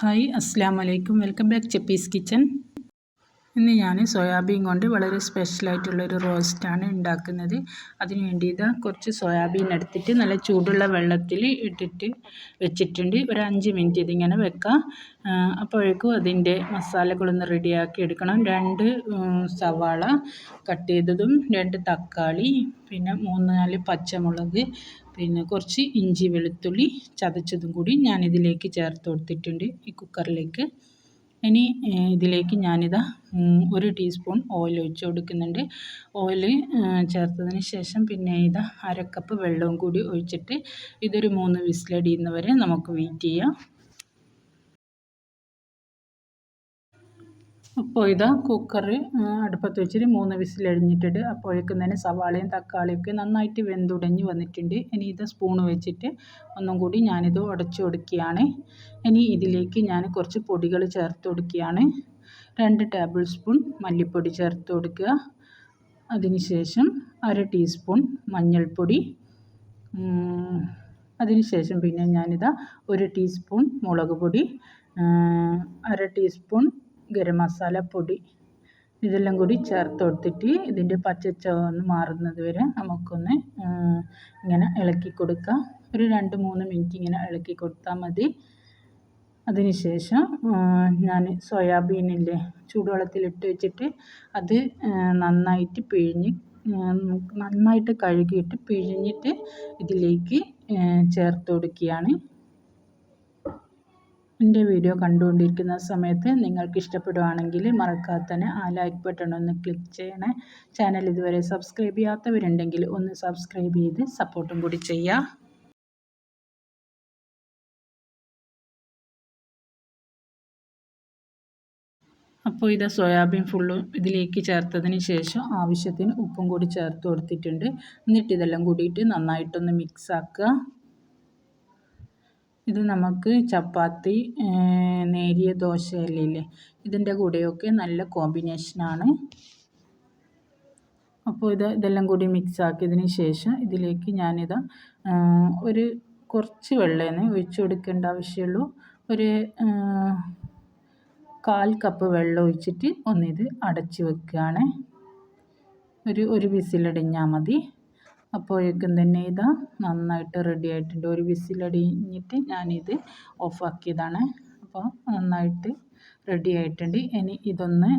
Hi അസ്സാം വലൈക്കും welcome back ചെപ്പീസ് kitchen ഇന്ന് ഞാൻ സോയാബീൻ കൊണ്ട് വളരെ സ്പെഷ്യലായിട്ടുള്ളൊരു റോസ്റ്റാണ് ഉണ്ടാക്കുന്നത് അതിന് വേണ്ടി ഇതാ കുറച്ച് സോയാബീൻ എടുത്തിട്ട് നല്ല ചൂടുള്ള വെള്ളത്തിൽ ഇട്ടിട്ട് വെച്ചിട്ടുണ്ട്. ഒരു അഞ്ച് മിനിറ്റ് ഇതിങ്ങനെ വെക്കാം. അപ്പോഴേക്കും അതിന്റെ മസാലകളൊന്ന് റെഡിയാക്കി എടുക്കണം. രണ്ട് സവാള കട്ട് ചെയ്തതും രണ്ട് തക്കാളി പിന്നെ മൂന്ന് നാല് പച്ചമുളക് പിന്നെ കുറച്ച് ഇഞ്ചി വെളുത്തുള്ളി ചതച്ചതും കൂടി ഞാനിതിലേക്ക് ചേർത്ത് കൊടുത്തിട്ടുണ്ട് ഈ കുക്കറിലേക്ക് ഇനി ഇതിലേക്ക് ഞാനിതാ ഒരു ടീസ്പൂൺ ഓയിൽ ഒഴിച്ച് കൊടുക്കുന്നുണ്ട്. ഓയിൽ ചേർത്തതിന് ശേഷം പിന്നെ ഇതാ അരക്കപ്പ് വെള്ളവും കൂടി ഒഴിച്ചിട്ട് ഇതൊരു മൂന്ന് വിസിലടിയുന്നവരെ നമുക്ക് വെയിറ്റ് ചെയ്യാം. അപ്പോൾ ഇതാ കുക്കർ അടുപ്പത്ത് വെച്ചിട്ട് മൂന്ന് വിസിലഴിഞ്ഞിട്ടുണ്ട് അപ്പോഴേക്കും തന്നെ സവാളയും തക്കാളിയും ഒക്കെ നന്നായിട്ട് വെന്തുടഞ്ഞ് വന്നിട്ടുണ്ട്. ഇനി ഇത് സ്പൂൺ വെച്ചിട്ട് ഒന്നും കൂടി ഞാനിത് ഉടച്ചു കൊടുക്കുകയാണ്. ഇനി ഇതിലേക്ക് ഞാൻ കുറച്ച് പൊടികൾ ചേർത്ത് കൊടുക്കുകയാണ്. രണ്ട് ടേബിൾ സ്പൂൺ മല്ലിപ്പൊടി ചേർത്ത് കൊടുക്കുക. അതിനുശേഷം അര ടീസ്പൂൺ മഞ്ഞൾപ്പൊടി. അതിനുശേഷം പിന്നെ ഞാനിതാ ഒരു ടീസ്പൂൺ മുളക് പൊടി. അര ടീസ്പൂൺ ഗരം മസാല പൊടി ഇതെല്ലാം കൂടി ചേർത്ത് കൊടുത്തിട്ട് ഇതിന്റെ പച്ച ഒന്ന് മാറുന്നത് വരെ നമുക്കൊന്ന് ഇങ്ങനെ ഇളക്കി കൊടുക്കാം. ഒരു രണ്ട് മൂന്ന് മിനിറ്റ് ഇങ്ങനെ ഇളക്കി കൊടുത്താൽ മതി. അതിനുശേഷം ഞാൻ സോയാബീനില്ലേ ചൂടുവെള്ളത്തിലിട്ട് വെച്ചിട്ട് അത് നന്നായിട്ട് പിഴിഞ്ഞ് നന്നായിട്ട് കഴുകിയിട്ട് പിഴിഞ്ഞിട്ട് ഇതിലേക്ക് ചേർത്ത് കൊടുക്കുകയാണ്. എന്റെ വീഡിയോ കണ്ടുകൊണ്ടിരിക്കുന്ന സമയത്ത് നിങ്ങൾക്ക് ഇഷ്ടപ്പെടുവാണെങ്കിൽ മറക്കാതെ തന്നെ ആ ലൈക്ക് ബട്ടൺ ഒന്ന് ക്ലിക്ക് ചെയ്യണേ. ചാനൽ ഇതുവരെ സബ്സ്ക്രൈബ് ചെയ്യാത്തവരുണ്ടെങ്കിൽ ഒന്ന് സബ്സ്ക്രൈബ് ചെയ്ത് സപ്പോർട്ടും കൂടി ചെയ്യുക അപ്പോൾ ഇത് സോയാബീൻ ഫുള്ളും ഇതിലേക്ക് ചേർത്തതിന് ശേഷം ആവശ്യത്തിന് ഉപ്പും കൂടി ചേർത്ത് കൊടുത്തിട്ടുണ്ട്. എന്നിട്ട് ഇതെല്ലാം കൂടിയിട്ട് നന്നായിട്ടൊന്ന് മിക്സ് ആക്കുക. ഇത് നമുക്ക് ചപ്പാത്തി നേരിയ ദോശയല്ലേ ഇതിന്റെ കൂടെയൊക്കെ നല്ല കോമ്പിനേഷനാണ് അപ്പോൾ ഇത് ഇതെല്ലാം കൂടി മിക്സ് ആക്കിയതിന് ശേഷം ഇതിലേക്ക് ഞാനിത് ഒരു കുറച്ച് വെള്ളമേ ഒഴിച്ചു കൊടുക്കേണ്ട ആവശ്യമുള്ളൂ. ഒരു കാൽ കപ്പ് വെള്ളം ഒഴിച്ചിട്ട് ഒന്നിത് അടച്ച് വെക്കുകയാണ് ഒരു ഒരു വിസിലടിഞ്ഞാൽ മതി. അപ്പോഴേക്കും തന്നെ ഇതാ നന്നായിട്ട് റെഡി ആയിട്ടുണ്ട്. ഒരു വിസിലടിഞ്ഞിട്ട് ഞാനിത് ഓഫാക്കിയതാണ് അപ്പോൾ നന്നായിട്ട് റെഡി ആയിട്ടുണ്ട്. ഇനി ഇതൊന്ന്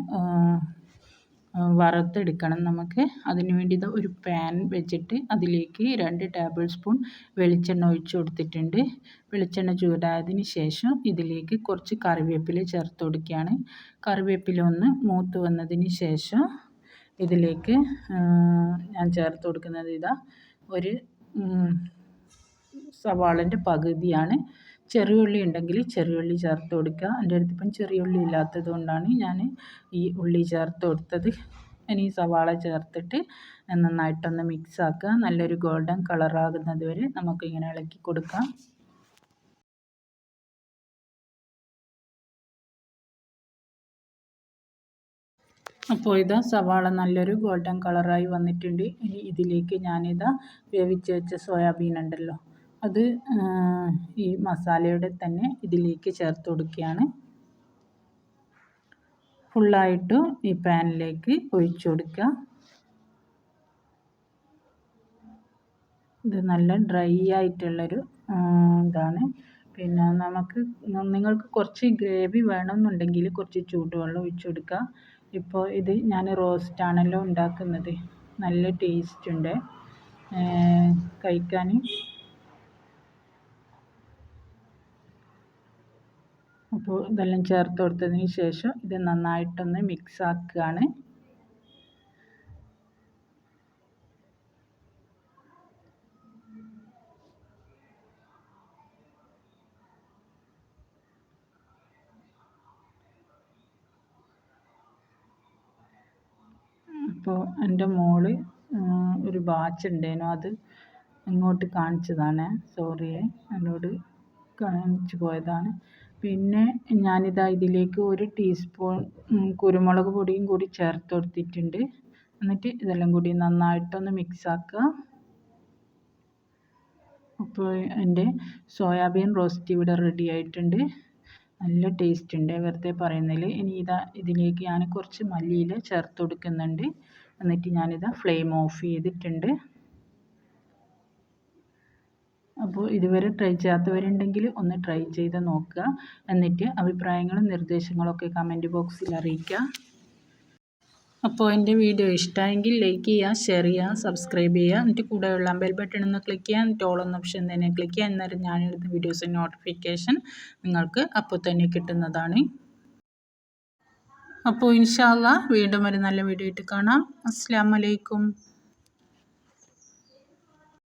വറുത്തെടുക്കണം നമുക്ക്. അതിന് വേണ്ടി ഒരു പാൻ വെച്ചിട്ട് അതിലേക്ക് രണ്ട് ടേബിൾ സ്പൂൺ വെളിച്ചെണ്ണ ഒഴിച്ച് കൊടുത്തിട്ടുണ്ട്. വെളിച്ചെണ്ണ ചൂടായതിന് ശേഷം ഇതിലേക്ക് കുറച്ച് കറിവേപ്പില ചേർത്ത് കൊടുക്കുകയാണ്. കറിവേപ്പില ഒന്ന് മൂത്ത് വന്നതിന് ശേഷം ഇതിലേക്ക് ഞാൻ ചേർത്ത് കൊടുക്കുന്നത് ഇതാ ഒരു സവാളന്റെ പകുതിയാണ്. ചെറിയുള്ളി ഉണ്ടെങ്കിൽ ചെറിയുള്ളി ചേർത്ത് കൊടുക്കുക. എന്റെ അടുത്ത് ഇപ്പം ചെറിയുള്ളി ഇല്ലാത്തത് കൊണ്ടാണ് ഞാൻ ഈ ഉള്ളി ചേർത്ത് കൊടുത്തത്. ഇനി സവാള ചേർത്തിട്ട് നന്നായിട്ടൊന്ന് മിക്സ് ആക്കുക. നല്ലൊരു ഗോൾഡൻ കളറാകുന്നത് വരെ നമുക്കിങ്ങനെ ഇളക്കി കൊടുക്കാം. അപ്പോൾ ഇതാ സവാള നല്ലൊരു ഗോൾഡൻ കളറായി വന്നിട്ടുണ്ട്. ഇനി ഇതിലേക്ക് ഞാനിതാ വേവിച്ച് വെച്ച സോയാബീൻ ഉണ്ടല്ലോ അത് ഈ മസാലയുടെ തന്നെ ഇതിലേക്ക് ചേർത്ത് കൊടുക്കുകയാണ്. ഫുള്ളായിട്ട് ഈ പാനിലേക്ക് ഒഴിച്ചു കൊടുക്കുക. ഇത് നല്ല ഡ്രൈ ആയിട്ടുള്ളൊരു ഇതാണ്. പിന്നെ നമുക്ക് നിങ്ങൾക്ക് കുറച്ച് ഗ്രേവി വേണമെന്നുണ്ടെങ്കിൽ കുറച്ച് ചൂടുവെള്ളം ഒഴിച്ചു കൊടുക്കുക. ഇപ്പോൾ ഇത് ഞാൻ റോസ്റ്റാണല്ലോ ഉണ്ടാക്കുന്നത്. നല്ല ടേസ്റ്റ് ഉണ്ട്. കഴിക്കാൻ അപ്പോൾ ഇതെല്ലാം ചേർത്ത് കൊടുത്തതിന് ശേഷം ഇത് നന്നായിട്ടൊന്ന് മിക്സ് ആക്കുകയാണ്. അപ്പോൾ എന്റെ മോൾ ഒരു വാച്ച് ഉണ്ടായിരുന്നു. അത് ഇങ്ങോട്ട് കാണിച്ചതാണ്. സോറി എന്നോട് കാണിച്ചു പോയതാണ്. പിന്നെ ഞാനിതാ ഇതിലേക്ക് ഒരു ടീസ്പൂൺ കുരുമുളക് പൊടിയും കൂടി ചേർത്ത് കൊടുത്തിട്ടുണ്ട്. എന്നിട്ട് ഇതെല്ലാം കൂടി നന്നായിട്ടൊന്ന് മിക്സ് ആക്കുക. അപ്പോൾ എന്റെ സോയാബീൻ റോസ്റ്റ് ഇവിടെ റെഡി ആയിട്ടുണ്ട്. നല്ല ടേസ്റ്റ് ഉണ്ട്. വെറുതെ പറയുന്നതിൽ ഇനി ഇതാ ഇതിലേക്ക് ഞാൻ കുറച്ച് മല്ലിയില ചേർത്ത് കൊടുക്കുന്നുണ്ട്. എന്നിട്ട് ഞാനിതാ ഫ്ലെയിം ഓഫ് ചെയ്തിട്ടുണ്ട്. അപ്പോൾ ഇതുവരെ ട്രൈ ചെയ്യാത്തവരുണ്ടെങ്കിൽ ഒന്ന് ട്രൈ ചെയ്ത് നോക്കുക. എന്നിട്ട് അഭിപ്രായങ്ങളും നിർദ്ദേശങ്ങളൊക്കെ കമന്റ് ബോക്സിൽ അറിയിക്കുക. അപ്പോൾ എന്റെ വീഡിയോ ഇഷ്ടമായെങ്കിൽ ലൈക്ക് ചെയ്യുക ഷെയർ ചെയ്യുക സബ്സ്ക്രൈബ് ചെയ്യുക. എന്നിട്ട് കൂടെയുള്ള ബെൽ ബട്ടൺ ഒന്ന് ക്ലിക്ക് ചെയ്യുക. എന്നിട്ട് ഓൾ എന്ന ഓപ്ഷൻ തന്നെ ക്ലിക്ക് ചെയ്യുക. എന്നാലും ഞാനെടുത്ത വീഡിയോസിന്റെ നോട്ടിഫിക്കേഷൻ നിങ്ങൾക്ക് അപ്പോൾ തന്നെ കിട്ടുന്നതാണ്. അപ്പോൾ ഇൻഷാല്ല വീണ്ടും ഒരു നല്ല വീഡിയോ ആയിട്ട് കാണാം. അസ്സാം വലൈക്കും